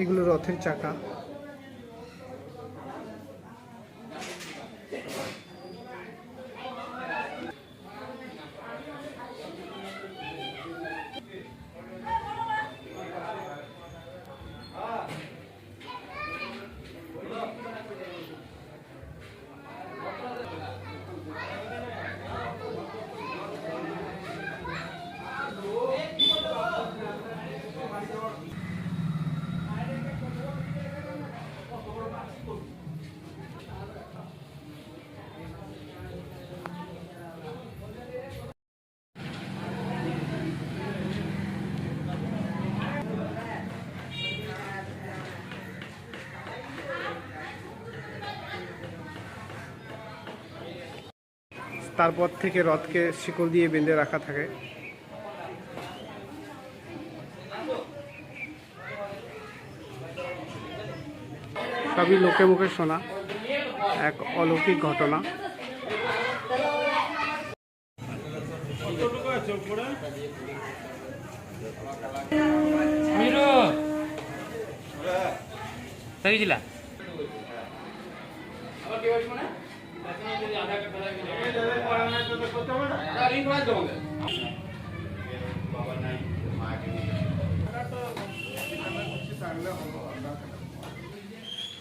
এগুলো রথের চাকা। তারপর থেকে রথকে শিকল দিয়ে বেঁধে রাখা থাকে। সবই লোকে মুখে শোনা, এক অলৌকিক ঘটনা। মিরু দেখেছিলা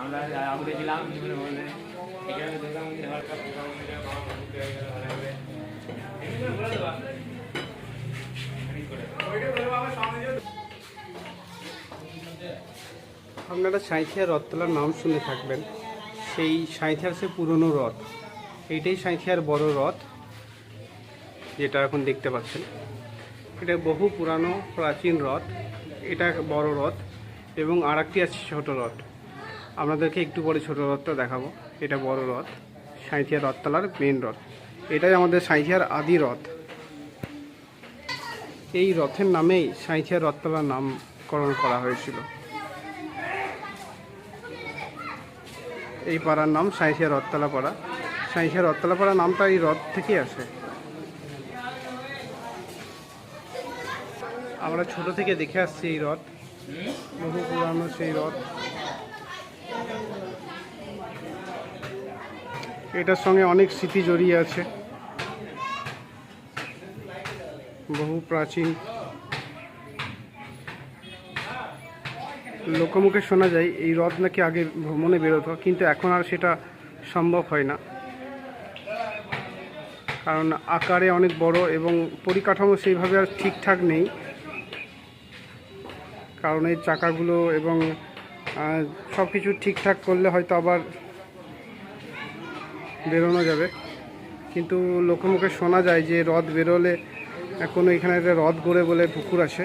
আমরা ছিলাম জীবনে এখানে বাবা ভালো হবে আপনারা সাঁইথিয়া রথতলার নাম শুনে থাকবেন। সেই সাঁইথিয়ার সে পুরনো রথ। এইটাই সাঁইথিয়ার বড় রথ। যেটা এখন দেখতে পাচ্ছেন। এটা বহু পুরানো প্রাচীন রথ এটা বড় রথ এবং আর একটি আছে ছোটো রথ আপনাদেরকে একটু পরে ছোটো রথটা দেখাবো। এটা বড় রথ সাঁইথিয়া রথতলার মেন রথ এটাই আমাদের সাঁইথিয়ার আদি রথ এই রথের নামেই সাঁইথিয়া রথতলার নামকরণ করা হয়েছিল। এই পাড়ার নাম সাঁইথিয়া রথতলা পাড়া সাঁইথিয়া রথতলা পাড়া নামটা এই রথ থেকেই আসে। আমরা ছোট থেকে দেখে আসছি এই রথ। বহু পুরানো সেই রথ। এটার সঙ্গে অনেক স্মৃতি জড়িয়ে আছে। বহু প্রাচীন। লোকমুখে শোনা যায়, এই রথ নাকি আগে ভ্রমণে বেরোতো, কিন্তু এখন আর সেটা সম্ভব হয় না। কারণ আকারে অনেক বড় এবং পরিকাঠামো সেইভাবে আর ঠিকঠাক নেই। কারণ এই চাকাগুলো এবং সব কিছু ঠিকঠাক করলে হয়তো আবার বেরোনো যাবে। কিন্তু লোকমুখে শোনা যায় যে হ্রদ বেরোলে এখন এখানে একটা রথ গড়ে বলে পুকুর আছে।